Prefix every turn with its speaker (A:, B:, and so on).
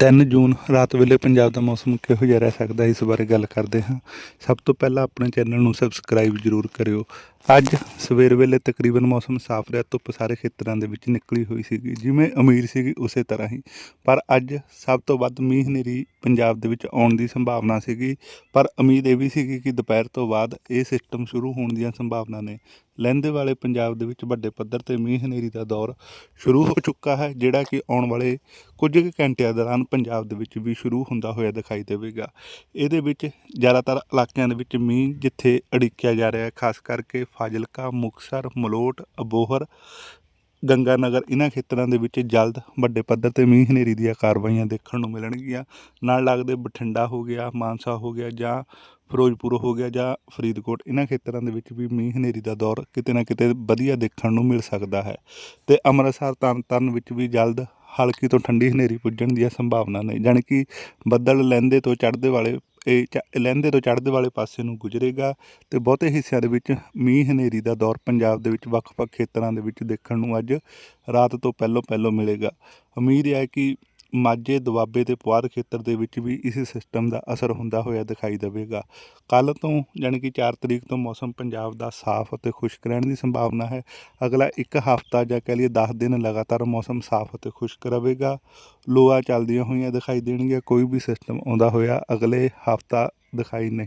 A: 3 ਜੂਨ, ਰਾਤ ਵੇਲੇ ਪੰਜਾਬ ਦਾ ਮੌਸਮ ਕਿਹੋ ਜਿਹਾ ਰਹਿ ਸਕਦਾ ਹੈ? ਇਸ ਬਾਰੇ ਗੱਲ ਕਰਦੇ ਹਾਂ। ਸਭ ਤੋਂ ਪਹਿਲਾਂ ਆਪਣੇ ਚੈਨਲ ਨੂੰ ਸਬਸਕ੍ਰਾਈਬ ਜ਼ਰੂਰ ਕਰਿਓ। ਅੱਜ ਸਵੇਰ ਵੇਲੇ ਤਕਰੀਬਨ ਮੌਸਮ ਸਾਫ਼ ਰਿਹਾ, ਧੁੱਪ ਸਾਰੇ ਖੇਤਰਾਂ ਦੇ ਵਿੱਚ ਨਿਕਲੀ ਹੋਈ ਸੀਗੀ, ਜਿਵੇਂ ਅਮੀਰ ਸੀਗੀ ਉਸੇ ਤਰ੍ਹਾਂ ਹੀ। ਪਰ ਅੱਜ ਸਭ ਤੋਂ ਵੱਧ ਮੀਂਹ ਹਨੇਰੀ ਪੰਜਾਬ ਦੇ ਵਿੱਚ ਆਉਣ ਦੀ ਸੰਭਾਵਨਾ ਸੀਗੀ। ਪਰ ਉਮੀਦ ਇਹ ਵੀ ਸੀਗੀ ਕਿ ਦੁਪਹਿਰ ਤੋਂ ਬਾਅਦ ਇਹ ਸਿਸਟਮ ਸ਼ੁਰੂ ਹੋਣ ਦੀਆਂ ਸੰਭਾਵਨਾ ਨੇ। ਲਹਿੰਦੇ ਵਾਲੇ ਪੰਜਾਬ ਦੇ ਵਿੱਚ ਵੱਡੇ ਪੱਧਰ ਤੇ ਮੀਂਹ ਹਨੇਰੀ ਦਾ ਦੌਰ ਸ਼ੁਰੂ ਹੋ ਚੁੱਕਾ ਹੈ, ਜਿਹੜਾ ਕਿ ਆਉਣ ਵਾਲੇ ਕੁਝ ਕੁ ਘੰਟਿਆਂ ਦੌਰਾਨ ਪੰਜਾਬ ਦੇ ਵਿੱਚ ਵੀ ਸ਼ੁਰੂ ਹੁੰਦਾ ਹੋਇਆ ਦਿਖਾਈ ਦੇਵੇਗਾ। ਇਹਦੇ ਵਿੱਚ ਜ਼ਿਆਦਾਤਰ ਇਲਾਕਿਆਂ ਦੇ ਵਿੱਚ ਮੀਂਹ ਜਿੱਥੇ ਅੜਿੱਕਿਆ ਜਾ ਰਿਹਾ ਖਾਸ ਕਰਕੇ ਫਾਜ਼ਿਲਕਾ, ਮੁਕਤਸਰ, ਮਲੋਟ, ਅਬੋਹਰ ਗੰਗਾ ਨਗਰ ਇਹਨਾਂ ਖੇਤਰਾਂ ਦੇ ਵਿੱਚ ਜਲਦ ਵੱਡੇ ਪੱਧਰ ਤੇ ਮੀਂਹ ਹਨੇਰੀ ਦੀਆਂ ਕਾਰਵਾਈਆਂ ਦੇਖਣ ਨੂੰ ਮਿਲਣਗੀਆਂ। ਨਾਲ ਲੱਗਦੇ ਬਠਿੰਡਾ ਹੋ ਗਿਆ, ਮਾਨਸਾ ਹੋ ਗਿਆ ਜਾਂ ਫਿਰੋਜ਼ਪੁਰ ਹੋ ਗਿਆ ਜਾਂ ਫਰੀਦਕੋਟ, ਇਹਨਾਂ ਖੇਤਰਾਂ ਦੇ ਵਿੱਚ ਵੀ ਮੀਂਹ ਹਨੇਰੀ ਦਾ ਦੌਰ ਕਿਤੇ ਨਾ ਕਿਤੇ ਵਧੀਆ ਦੇਖਣ ਨੂੰ ਮਿਲ ਸਕਦਾ ਹੈ। ਤੇ ਅੰਮ੍ਰਿਤਸਰ ਤਰਨਤਾਰਨ ਵਿੱਚ ਵੀ ਜਲਦ ਹਲਕੀ ਤੋਂ ਠੰਡੀ ਹਨੇਰੀ ਪੁੱਜਣ ਦੀਆਂ ਸੰਭਾਵਨਾ ਨੇ, ਜਾਣੀ ਕਿ ਬੱਦਲ ਲਹਿੰਦੇ ਤੋਂ ਚੜ੍ਹਦੇ ਵਾਲੇ ਇਹ ਚ- ਲਹਿੰਦੇ ਤੋਂ ਚੜ੍ਹਦੇ ਵਾਲੇ ਪਾਸੇ ਨੂੰ ਗੁਜ਼ਰੇਗਾ ਤੇ ਬਹੁਤੇ ਹਿੱਸਿਆਂ ਦੇ ਵਿੱਚ ਮੀਂਹ ਹਨੇਰੀ ਦਾ ਦੌਰ ਪੰਜਾਬ ਦੇ ਵਿੱਚ ਵੱਖ-ਵੱਖ ਖੇਤਰਾਂ ਦੇ ਵਿੱਚ ਦੇਖਣ ਨੂੰ ਅੱਜ ਰਾਤ ਤੋਂ ਪਹਿਲੋਂ ਪਹਿਲੋਂ ਮਿਲੇਗਾ। ਉਮੀਦ ਹੈ ਕਿ ਮਾਝੇ ਦੁਆਬੇ ਤੇ ਪੁਆਧ ਖੇਤਰ ਦੇ ਵਿੱਚ ਵੀ ਇਸ ਸਿਸਟਮ ਦਾ ਅਸਰ ਹੁੰਦਾ ਹੋਇਆ ਦਿਖਾਈ ਦੇਵੇਗਾ। ਕੱਲ ਤੋਂ ਯਾਨੀ ਕਿ 4 ਤਰੀਕ ਤੋਂ ਮੌਸਮ ਪੰਜਾਬ ਦਾ ਸਾਫ਼ ਅਤੇ ਖੁਸ਼ਕ ਰਹਿਣ ਦੀ ਸੰਭਾਵਨਾ ਹੈ। ਅਗਲਾ ਇੱਕ ਹਫ਼ਤਾ ਜਾਂ ਕਹਿ ਲਈਏ 10 ਦਿਨ ਲਗਾਤਾਰ ਮੌਸਮ ਸਾਫ਼ ਅਤੇ ਖੁਸ਼ਕ ਰਹੇਗਾ। ਲੋਆ ਚੱਲਦੀਆਂ ਹੋਈਆਂ ਦਿਖਾਈ ਦੇਣਗੀਆਂ, ਕੋਈ ਵੀ ਸਿਸਟਮ ਆਉਂਦਾ ਹੋਇਆ ਅਗਲੇ ਹਫ਼ਤਾ ਦਿਖਾਈ ਨਹੀਂ